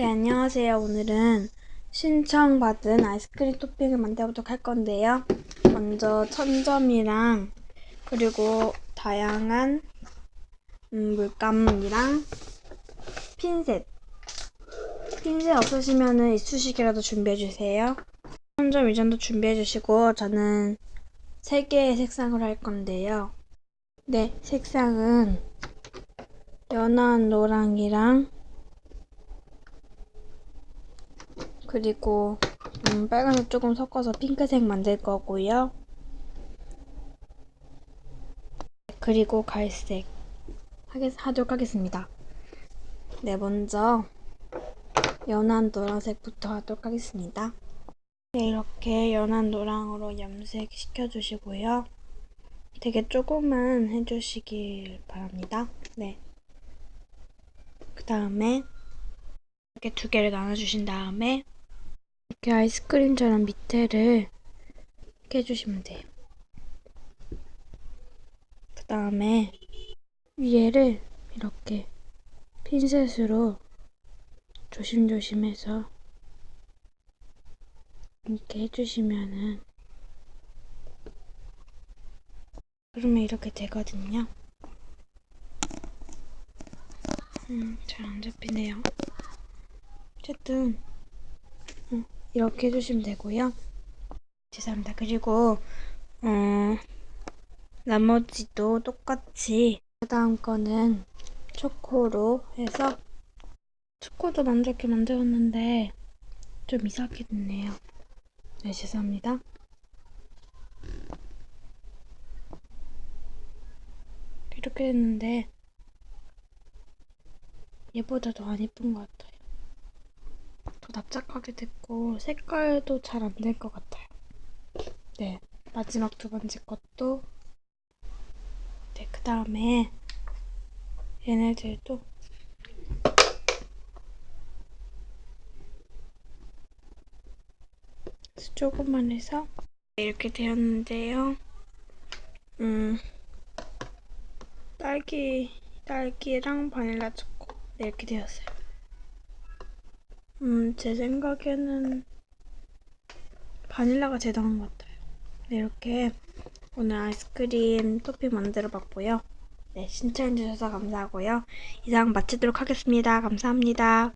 네, 안녕하세요. 오늘은 신청받은 아이스크림 토핑을 만들어보도록 할 건데요. 먼저 천점이랑 그리고 다양한 음, 물감이랑 핀셋. 핀셋 없으시면은 이쑤시개라도 준비해주세요. 천점 이 정도 준비해주시고 저는 세 개의 색상으로 할 건데요. 네, 색상은 연한 노랑이랑 그리고 음, 빨간색 조금 섞어서 핑크색 만들 거고요. 그리고 갈색 하겠, 하도록 하겠습니다. 네, 먼저 연한 노란색부터 하도록 하겠습니다. 네, 이렇게 연한 노랑으로 염색 시켜주시고요. 되게 조금만 해주시길 바랍니다. 네. 그 다음에 이렇게 두 개를 나눠주신 다음에 이렇게 아이스크림처럼 밑에를 해주시면 돼요. 그 다음에 위에를 이렇게 핀셋으로 조심조심해서 이렇게 해주시면은 그러면 이렇게 되거든요. 음, 잘 안 잡히네요. 어쨌든 음, 이렇게 해주시면 되고요. 죄송합니다. 그리고 어, 나머지도 똑같이 그 다음 거는 초코로 해서 초코도 만들게 만들었는데 좀 이상하게 됐네요. 네, 죄송합니다. 이렇게 됐는데 얘보다 더 안 예쁜 것 같아요. 더 납작하게 됐고 색깔도 잘 안 될 것 같아요. 네, 마지막 두 번째 것도 네, 그 다음에 얘네들도 조금만 해서 이렇게 되었는데요. 음, 딸기, 딸기랑 바닐라 초코 네, 이렇게 되었어요. 음, 제 생각에는 바닐라가 나은 것 같아요. 네, 이렇게 오늘 아이스크림 토핑 만들어 봤고요. 네, 신청해주셔서 감사하고요. 이상 마치도록 하겠습니다. 감사합니다.